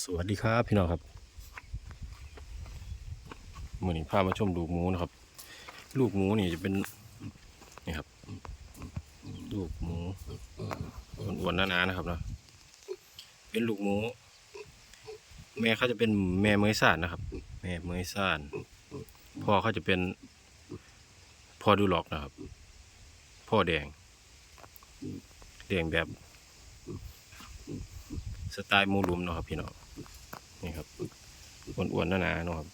สวัสดีครับพี่น้องครับมื่อนี้พามาชมลูกหมูนะครับ ลูกหมูนี่จะเป็นนี่ครับ ลูกหมูอ้วนๆหนาๆนะครับเนาะเป็นลูกหมู แม่เขาจะเป็นแม่เมยสานนะครับ แม่เมยสานพ่อเขาจะเป็นพ่อดูล็อกนะครับ พ่อแดง แดงแบบสไตล์มูลุมเนาะครับพี่น้อง นี่ครับอ้วนๆหนาๆนาะครับ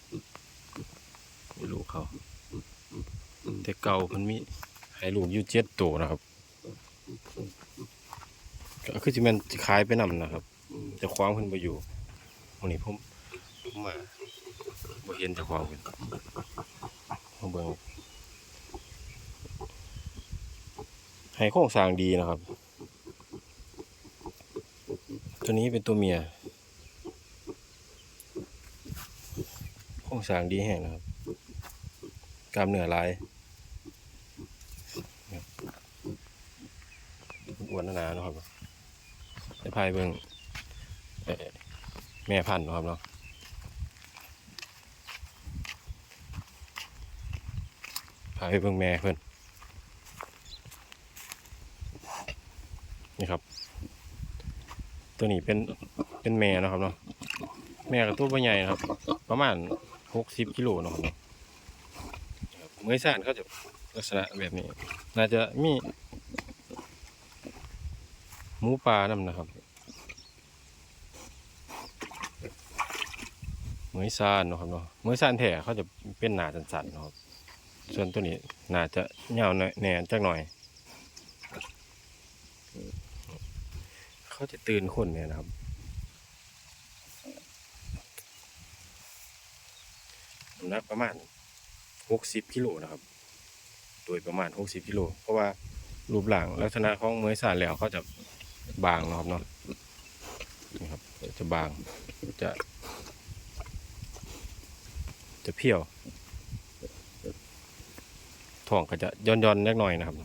ลูกเขาแต่เก่ามันมีให้ลูกอยู่เจ็ดตัวนะครับก็คือจิแมันขายไปนำนะครับ จะคว้างเพิ่นไปอยู่วันนี้ผมผมมาบ่เห็นจะคว้างเพิ่นมาเบิ่งให้โครงสร้างดีนะครับ ตัวนี้เป็นตัวเมีย โครงสร้างดีแห้งนะครับกล้ามเนื้อลายอ้วนหนาๆนะครับในภายเบิ่งเอ่อแม่พันธุ์นะครับเนาะพาไปเบิ่งแม่เพิ่อนนี่ครับ ตัวนี้เป็นเป็นแม่นะครับเนาะแม่กับตัวใหญ่นะครับ ประมาณ หกสิบกิโลเนาะเนาะเมื่อสานเขาจะลักษณะแบบนี้ น่าจะมีหมูป่านำนะครับเมื่อยซานเนาะครับเนาะเมื่อยซานแท้เขาจะเป็นหนาสันๆเนาะครับ ส่วนตัวนี้น่าจะยวหน่อยแหน่จักหน่อย เขาจะตื่นคนเนี่ยนะครับำหนักประมาณหกสิบกิโลนะครับ โดยประมาณหกสิบกิโล เพราะว่ารูปร่างลักษณะของเมือสานแล้วเขาจะบางนะครับเนาะนี่ครับจะบางจะ จะเพี้ยวท้องก็จะย่อนๆเล็กหน่อยนะครับ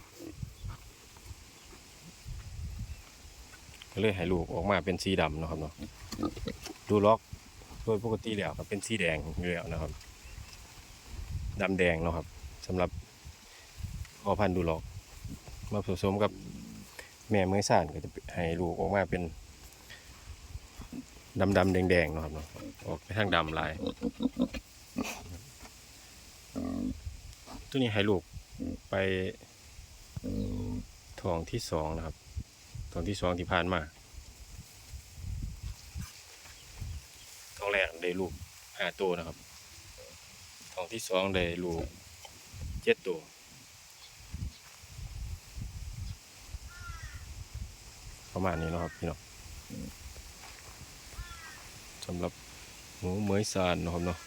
ก็เลยให้ลูกออกมาเป็นสีดำนะครับเนาะดูล็อกโดยปกติแล้วก็เป็นสีแดงอยู่แล้วนะครับ ดำแดงเนาะครับสำหรับพอพันธุ์ดูลอก มาผสมกับแม่เมือสานก็จะให้ลูกออกมาเป็นดำดำแดงแดงเนาะครับเนาะออกไปทางดำลาย ตัวนี้ให้ลูกไปท้องที่สองนะครับตอนที่สองที่ผ่านมาท้องแรกได้ลูกห้าตัวนะครับ ท้องที่สองได้ลูกเจ็ดตัวประมาณนี้เนาะครับพี่น้องสำหรับหมูเหมยซานเนาะครับเนาะ